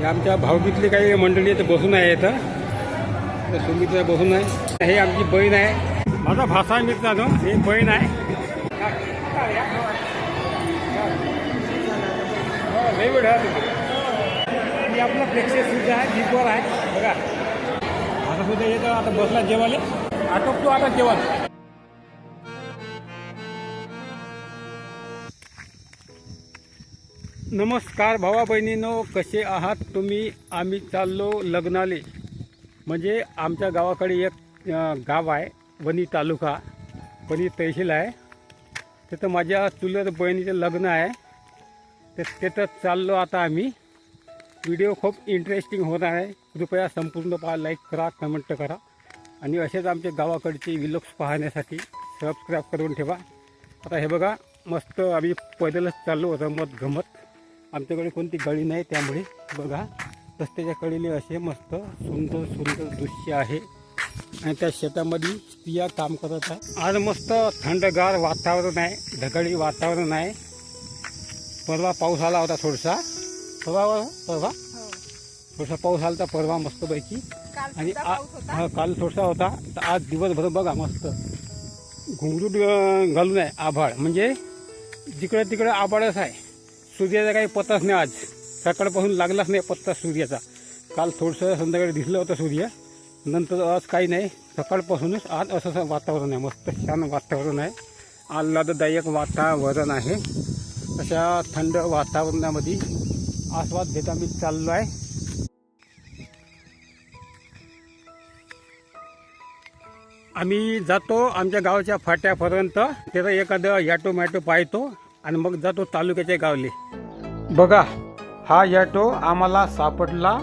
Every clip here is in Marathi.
हे आमच्या भावकीतले काही मंडळी इथं बसून आहे इथं. सुमित्रा बसून आहे. हे आमची बहीण आहे. माझा भाषा आहे मित्रांनो हे बहीण आहे. हो, लई वेळ. आणि आपलं प्रेक्षक सुद्धा आहे जीपवर आहे. बघा. आता सुद्धा येतं आता बसला जेवायला. आटोपतो आता जेवण. नमस्कार भावा बहिणीनो कसे आहात तुम्ही? आम्ही चाललो लग्नाले. म्हणजे आमच्या गावाकडे एक गाव आहे वणी तालुका. वणी तहसील आहे. तिथं माझ्या चुलत बहिणीचं लग्न आहे. तर तिथं चाललो आता आम्ही. व्हिडिओ खूप इंटरेस्टिंग होणार आहे. कृपया संपूर्ण पहा लाईक करा कमेंट करा. आणि असेच आमच्या गावाकडचे विलोक्स पाहण्यासाठी सबस्क्राईब करून ठेवा. आता हे बघा मस्त आम्ही पैदलच चाललो रमत गमत आमच्याकडे कोणती गाडी नाही त्यामुळे बघा रस्त्याच्या कडेने असे मस्त सुंदर सुंदर दृश्य आहे. आणि त्या शेतामध्ये स्त्रिया काम करत आहे आज मस्त थंडगार वातावरण आहे ढगाळी वातावरण आहे. परवा पाऊस आला होता थोडासा. परवा परवा? थोडासा पाऊस आला होता परवा मस्तपैकी. आणि आ- हा काल थोडासा होता. तर आज दिवसभर बघा मस्त. घुंगरूट घालून आहे आभाळ. म्हणजे जिकडे तिकडे आभाळच आहे. सूर्याचा काही पत्ताच नाही आज. सकाळपासून लागलाच नाही पत्ता सूर्याचा. काल थोडंसं संध्याकाळी दिसलं होतं सूर्य. नंतर आज काही नाही. सकाळपासूनच आज असं वातावरण आहे. मस्त छान वातावरण आहे. आल्हाददायक वातावरण आहे. अशा थंड वातावरणामध्ये आस्वाद घेता मी चाललो आहे. आम्ही जातो आमच्या गावाच्या फाट्यापर्यंत. तिथं एखादं याटो मॅटो पाहतो. आणि मग जातो तालुक्याच्या गावले. बघा हा याटो आम्हाला सापडला.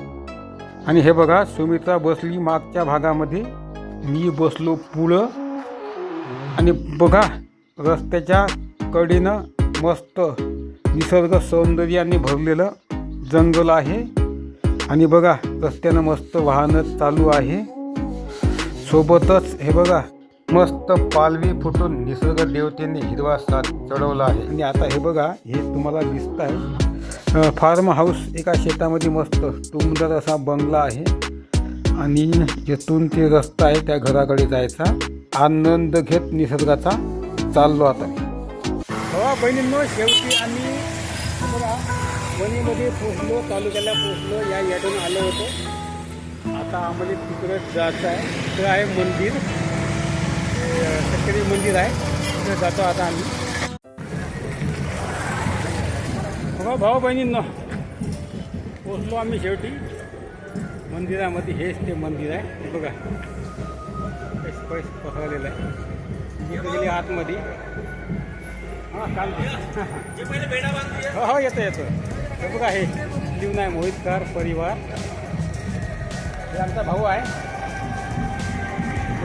आणि हे बघा सुमित्रा बसली मागच्या भागामध्ये. मी बसलो पुढं. आणि बघा रस्त्याच्या कडेनं मस्त निसर्ग सौंदर्याने भरलेलं जंगल आहे. आणि बघा रस्त्यानं मस्त वाहनं चालू आहे. सोबतच हे बघा मस्त पालवी फुटून निसर्ग देवतेने हिरवा साथ चढवला आहे. आणि आता हे बघा हे तुम्हाला दिसत आहे. फार्म हाऊस एका शेतामध्ये मस्त सुंदर असा बंगला आहे. आणि जिथून ते रस्ता आहे त्या घराकडे जायचा. आनंद घेत निसर्गाचा चाललो आता मी. हो बहिणींनो शेवटी आम्ही वणीमध्ये पोचलो तालुक्याला पोचलो या यातून आलो होतो. आता आम्हाला तिकडे जायचं आहे. तिकडं आहे मंदिर. शेतकरी मंदिर आहे. तिथे जातो आता आम्ही. बघा भाऊ बहिणींना पोचलो आम्ही शेवटी. मंदिरामध्ये हेच ते मंदिर आहे. बघा. पैसे पैसे पसरलेलं आहे. इथं गेली आतमध्ये. हां चालते हो हो येतो येतो हे बघा हे लिहून आहे मोहितकर परिवार. हे आमचा भाऊ आहे.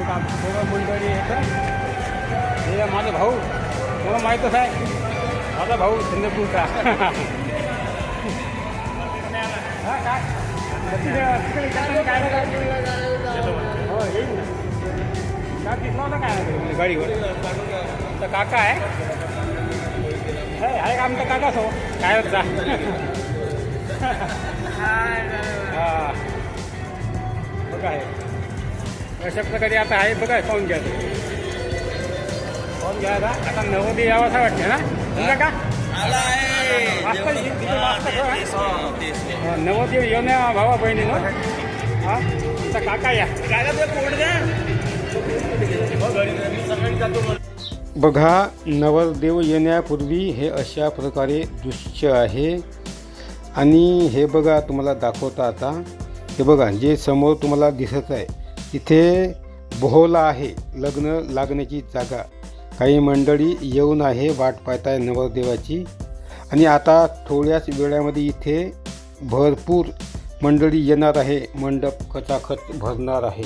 तो मंडळी येतं हे माझा भाऊ. तुम्हाला माहीतच आहे. माझा भाऊ चंद्रपूरचा हा, काय? हो येईल ना का दिसला होता काय? गाडीवर. तर काका आहे. आहे का आमचा काकाच हो काय होत हा. बघा आहे अशा प्रकारे आता आहे बघा पाहून घ्या पाहून घ्या आता. नवोदय यावं असं वाटते ना? समजा का. हा, नवोदय येऊन या भावा बहिणीनं हा? तुमचा काका या. बघा नवरदेव येण्यापूर्वी हे अशा प्रकारे दृश्य आहे. आणि हे बघा तुम्हाला दाखवता आता. हे बघा जे समोर तुम्हाला दिसत आहे इथे बोहोला आहे लग्न लागण्याची जागा. काही मंडळी येऊन आहे वाट पाहत आहे नवरदेवाची. आणि आता थोड्याच वेळामध्ये इथे भरपूर मंडळी येणार आहे. मंडप खचाखच भरणार आहे.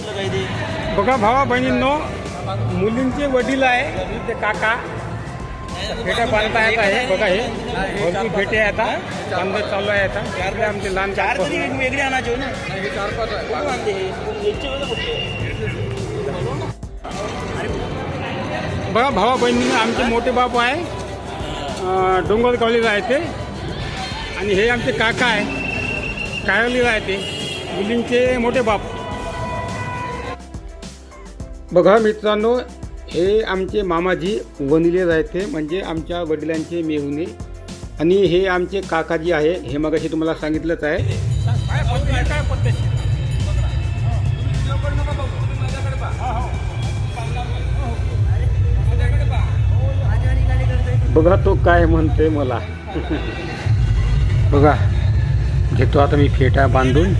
बघा भावा बहिणींनो मुलींचे वडील आहे ते काका. फेट्या बांधता येत आहे बघा हे. भरपूर फेटे आहे आता. बांधत चालू आहे आता. त्यातले आमचे लहान चार तरी वेगवेगळे आणायचे ना हे? वेगळे कुठले? बघा भावा बहिणी आमचे मोठे बाप आहे. डोंगर कॉलेज आहे ते. आणि हे आमचे काका आहे. काय लिहिलं आहे ते. मुलींचे मोठे बाप. बघा मित्रांनो हे आमचे मामाजी वनिले राहते म्हणजे आमच्या वडिलांचे मेहुणे. आणि हे आमचे काकाजी आहे हे मगाशी तुम्हाला सांगितलंच आहे. बघा तो काय म्हणते मला. बघा घेतो आता मी फेटा बांधून.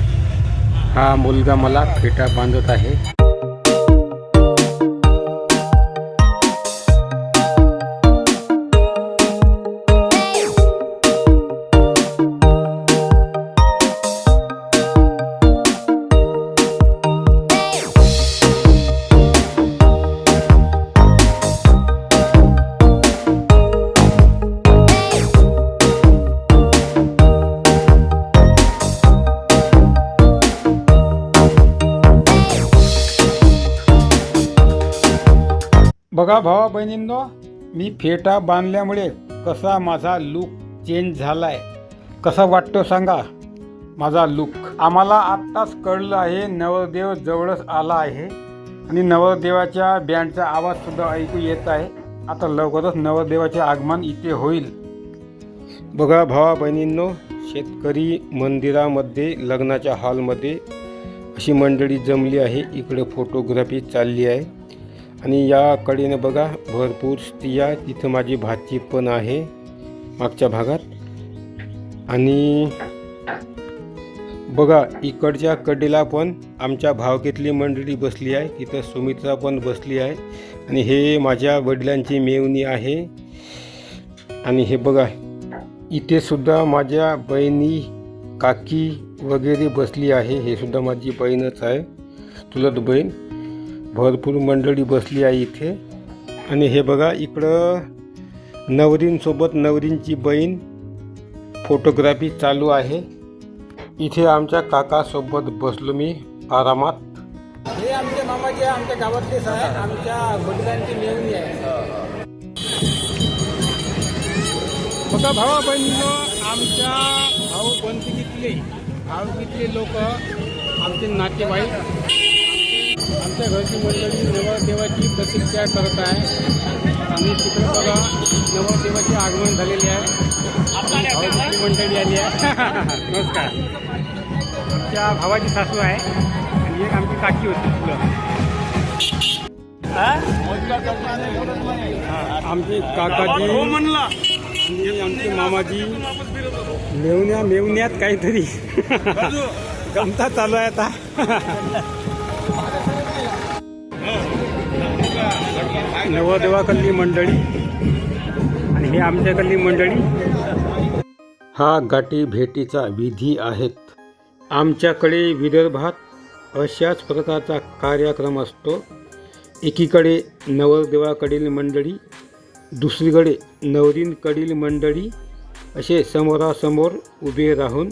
हा मुलगा मला फेटा बांधत आहे. बघा भावा बहिणींनो मी फेटा बांधल्यामुळे कसा माझा लुक चेंज झाला आहे कसा वाटतो सांगा? माझा लुक आम्हाला आत्ताच कळलं आहे नवरदेव जवळच आला आहे. आणि नवरदेवाच्या बँडचा आवाजसुद्धा ऐकू येत आहे. आता लवकरच नवरदेवाचे आगमन इथे होईल. बघा भावा बहिणींनो शेतकरी मंदिरामध्ये लग्नाच्या हॉलमध्ये अशी मंडळी जमली आहे. इकडे फोटोग्राफी चालली आहे. आणि या कडेनं बघा भरपूर स्त्रिया तिथं माझी भाची पण आहे मागच्या भागात. आणि बघा इकडच्या कडेला पण आमच्या भावकीतली मंडळी बसली आहे तिथं सुमित्रा पण बसली आहे. आणि हे माझ्या वडिलांची मेवणी आहे. आणि हे बघा इथे सुद्धा माझ्या बहिणी काकी वगैरे बसली आहे. हे सुद्धा माझी बहीणच आहे चुलत बहीण. भरपूर मंडळी बसली आहे इथे. आणि हे बघा इकडं नवरींसोबत नवरींची बहीण फोटोग्राफी चालू आहे. इथे आमच्या काकासोबत बसलो मी आरामात. हे आमचे मामाजी आमच्या गावातलेच आहे आमच्या वडिलांची मेवणी आहे. बघा भावा बहिणीनो आमच्या भाऊ बंधुकीतले भावकीतले लोक? आमचे नातेवाईक. आमच्या घरची मंडळी नवरदेवाची प्रतीक्षा करत आहे. आणि तिकडे बघा नवरदेवाचे आगमन झालेले आहे. मंडळी आली आहे. नमस्कार. आमच्या भावाची सासू आहे आणि एक आमची काकी होती तुला आमचे काकाजी आणि आमचे मामाजी. मेवण्या मेवण्यात काहीतरी. गमता चालू आहे आता. नवदेवाकडली मंडळी आणि हे आमच्याकडली मंडळी. हा गाठी भेटीचा विधी आहेत. आमच्याकडे विदर्भात अशाच प्रकारचा कार्यक्रम असतो. एकीकडे नवरदेवाकडील मंडळी दुसरीकडे नवरींकडील मंडळी असे समोरासमोर उभे राहून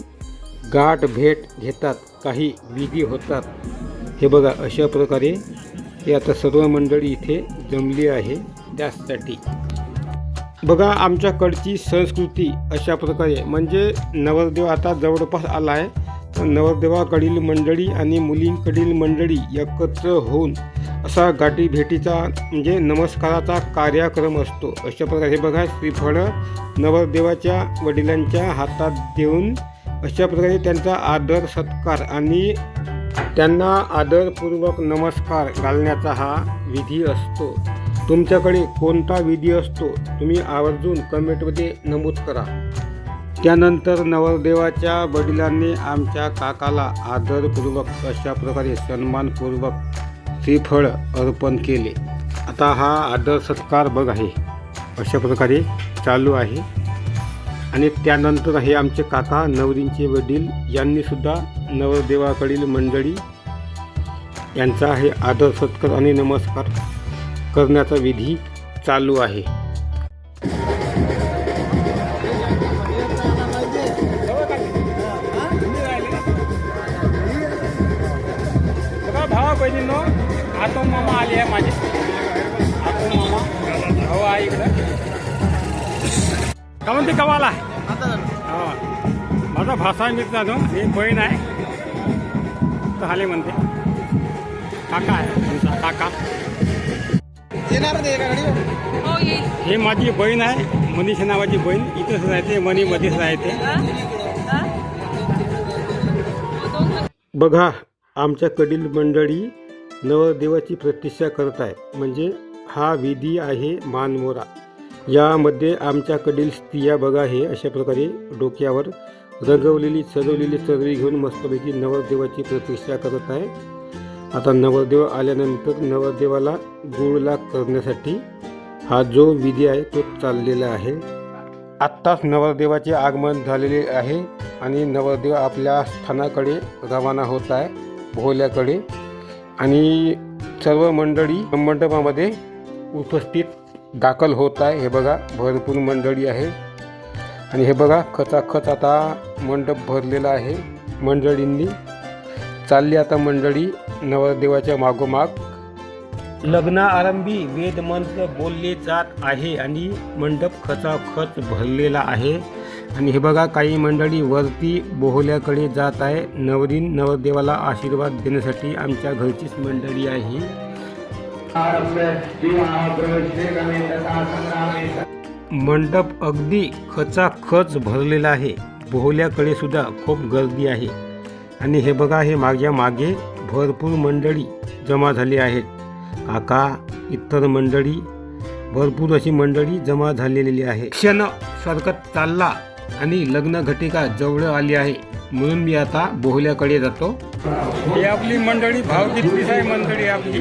गाठ भेट घेतात काही विधी होतात. हे बघा अशा प्रकारे हे आता सर्व मंडळी इथे जमली आहे त्यासाठी बघा आमच्याकडची संस्कृती अशा प्रकारे म्हणजे नवरदेव आता जवळपास आला आहे. तर नवरदेवाकडील मंडळी आणि मुलींकडील मंडळी एकत्र होऊन असा गाठी भेटीचा म्हणजे नमस्काराचा कार्यक्रम असतो. अशा प्रकारे बघा श्रीफळं नवरदेवाच्या वडिलांच्या हातात देऊन अशा प्रकारे त्यांचा आदर सत्कार आणि त्यांना आदरपूर्वक नमस्कार घालण्याचा हा विधी असतो. तुमच्याकडे कोणता विधी असतो तुम्ही आवर्जून कमेंटमध्ये नमूद करा. त्यानंतर नवरदेवाच्या वडिलांनी आमच्या काकाला आदरपूर्वक अशा प्रकारे सन्मानपूर्वक श्रीफळ अर्पण केले. आता हा आदर सत्कार बघ आहे. अशा प्रकारे चालू आहे. आणि त्यानंतर हे आमचे काका नवरींचे वडील यांनीसुद्धा सुद्धा नवरदेवाकडील मंडळी यांचा हे आदर सत्कार आणि नमस्कार करण्याचा विधी चालू आहे. भावा बहिणींनो आतो मामा आले आहे माझे. आतो मामा भाऊ आहे इकडं. का म्हणते कवाला हा. माझा भाषा मित्रांनो हे बहीण आहे. कहाले म्हणते काका आहे आमचा काका. येणार नाही हो येईल. हे माझी बहीण आहे मनीषा नावाची बहीण. इथंच राहते मनीमध्येच राहते. हा? हा? दोन बघा आमच्याकडील मंडळी नवदेवाची प्रतिष्ठा करत आहे म्हणजे हा विधी आहे मानमोरा. यामध्ये आमच्याकडील स्त्रिया बघा हे अशा प्रकारे डोक्यावर रंगवलेली सजवलेली सगळी घेऊन मस्तपैकी नवरदेवाची प्रतिष्ठा करत आहे. आता नवरदेव आल्यानंतर नवरदेवाला गुळला करण्यासाठी हा जो विधी आहे तो चाललेला आहे. आत्ताच नवरदेवाचे आगमन झालेले आहे आणि नवरदेव आपल्या स्थानाकडे रवाना होत आहे भोल्याकडे आणि सर्व मंडळी मंडपामध्ये उपस्थित दाखल होत आहे. हे बघा भरपूर मंडळी आहे. आणि हे बघा खचाखच आता मंडप भरलेला आहे मंडळींनी. चालली आता मंडळी नवरदेवाच्या मागोमाग. लग्न आरंभी वेद बोलले जात आहे आणि मंडप खचाखच भरलेला आहे. आणि हे बघा काही मंडळी वरती बोहल्याकडे जात आहे. नवरीन नवरदेवाला आशीर्वाद देण्यासाठी आमच्या घरचीच मंडळी आहे मंडप अगदी खचाखच भरलेला आहे. बोहल्याकडे सुद्धा खूप गर्दी आहे. आणि हे बघा हे माझ्या मागे भरपूर मंडळी जमा झाली आहेत. काका इतर मंडळी भरपूर अशी मंडळी जमा झालेली आहे. क्षण सरकत चालला आणि लग्न घटिका जवळ आली आहे. म्हणून मी आता बोहल्याकडे जातो. ही आपली मंडळी भाव आहे मंडळी आपली.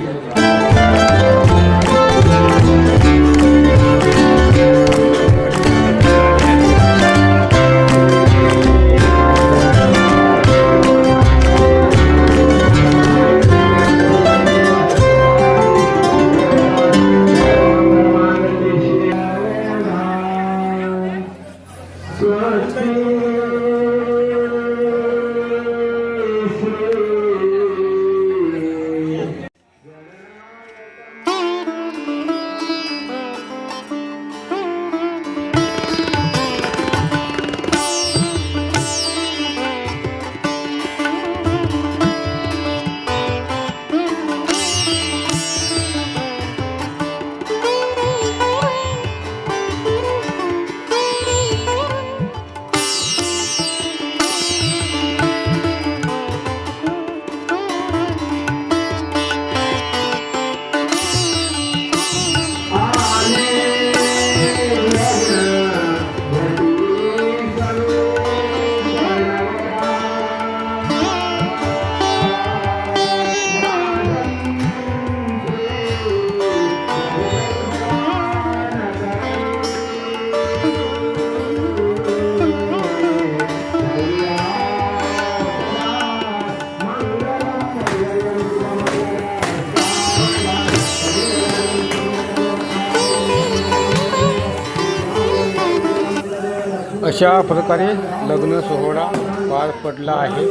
अशा प्रकारे लग्न सोहळा पार पडला आहे.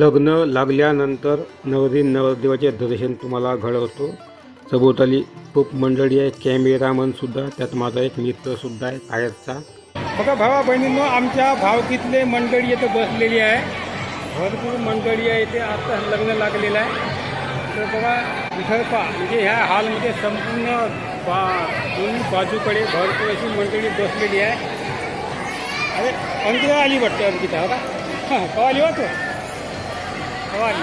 लग्न लागल्यानंतर नवरी नवरदेवाचे दर्शन तुम्हाला घडवतो. सभोवताली खूप मंडळी आहे कॅमेरामन सुद्धा त्यात माझा एक मित्र सुद्धा आहे कायरचा बघा भावा बहिणींनो आमच्या भावकीतले मंडळी इथं बसलेली आहे. भरपूर मंडळी आहे इथे. आता लग्न लागलेलं आहे. तर बघा विदर्भा म्हणजे ह्या हॉलमध्ये संपूर्ण बा दोन्ही बाजूकडे भरपूर अशी मंडळी बसलेली आहे. अरे अंकिता आली वाटतं अंकिता हो का? हां कवा आली वाटतो हो कवा आली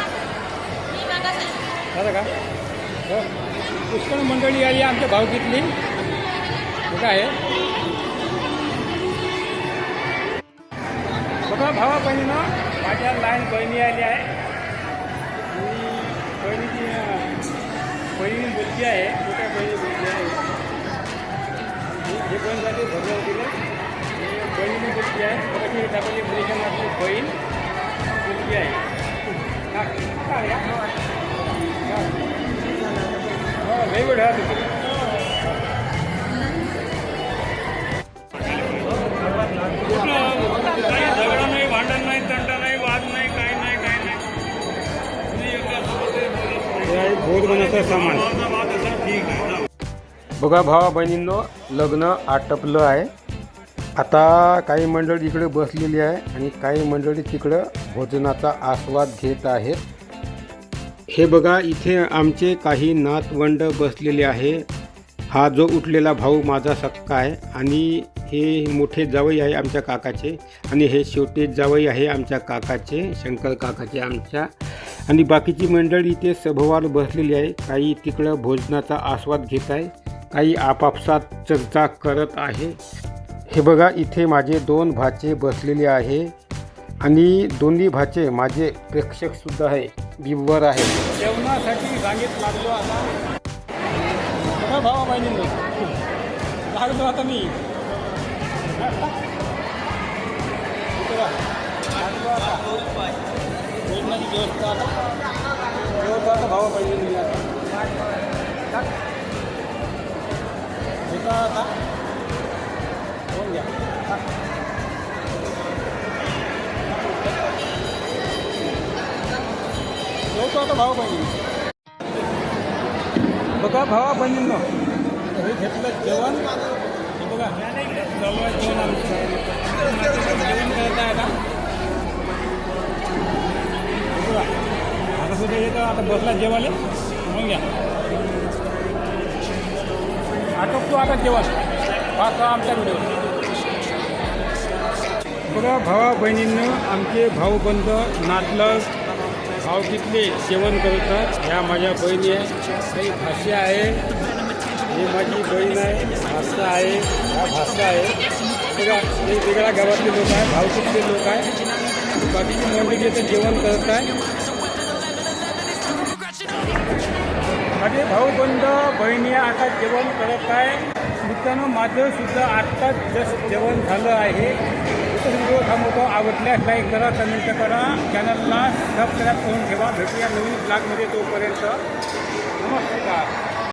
का? हो. पुष्कळ मंडळी आली आमच्या भावकीतली हे काय आहे. बघा भावा बहिणीनं माझ्या लहान बहिणी आली आहे. आणि बहिणीची बहिणी मुलगी आहे. मोठ्या बहिणी मुलगी आहे. हे- बहीण पण झाले भरलं गेलं मुलगी आहे. दाखवली मुलीच्या नावाची बहीण मुलगी आहे झगडा नाही भांडण नाही तंटा नाही वाद नाही काय नाही काय नाही. भोजनाचं सामान. बघा भावा बहिणींनो लग्न आटपलं आहे. आता काही मंडळी इकडे बसलेली आहे आणि काही मंडळी तिकडं भोजनाचा आस्वाद घेत आहेत. हे बघा इथे आमचे काही नातवंड बसलेले आहे. हा जो उठलेला भाऊ माझा सक्का आहे आणि हे मोठे जावई आहे आमच्या काकाचे आणि हे शेवटे जावई आहे आमच्या काकाचे शंकर काकाचे आमच्या. आणि बाकीची मंडळी इथे सभोवार बसलेली आहे. काही तिकडं भोजनाचा आस्वाद घेत आहे. काही आपापसात चर्चा करत आहे. हे बघा इथे माझे दोन भाचे बसलेले आहे आणि दोन्ही भाचे माझे प्रेक्षकसुद्धा आहे बिब्बर आहे. जेवणासाठी रांगेत लागलो आता. भावा बहिणींनो. लागलो आता मी. लागलो व्यवस्था आता. व्यवस्था आता भावा बहिणींनी आता. आता होऊन घ्या आता भावा बहिणी. बघा भावा बहिणींनो हे घेतलं जेवण. हे बघा. चालू आहे जेवण जेवण करत आहे आता बघा आता सुद्धा येतं आता बसला जेवाले मग घ्या आटोपतो आता जेवण पाच आमच्या व्हिडिओ बघा भावा बहिणींनं आमचे भाऊबंद नातलग भावकीतले सेवन करतात ह्या माझ्या बहिणी आहे. काही भाषा आहे. हे माझी बहीण आहे भाषा आहे ह्या भाषा आहे. बघा वेगवेगळ्या गावातले लोक आहे भावकीतले लोक आहे. बाकीची मंडळी इथं जेवण करत आहे. माझे भाऊबंद बहिणी आता जेवण करत आहे. मित्रांनो माझं सुद्धा आत्ताच जस्ट जेवण झालं आहे. इथं व्हिडिओ थांबवतो आवडल्यास लाईक करा कमेंट करा. चॅनलला सबस्क्राईब करून ठेवा. भेटूया नवीन ब्लॉगमध्ये तोपर्यंत. नमस्कार.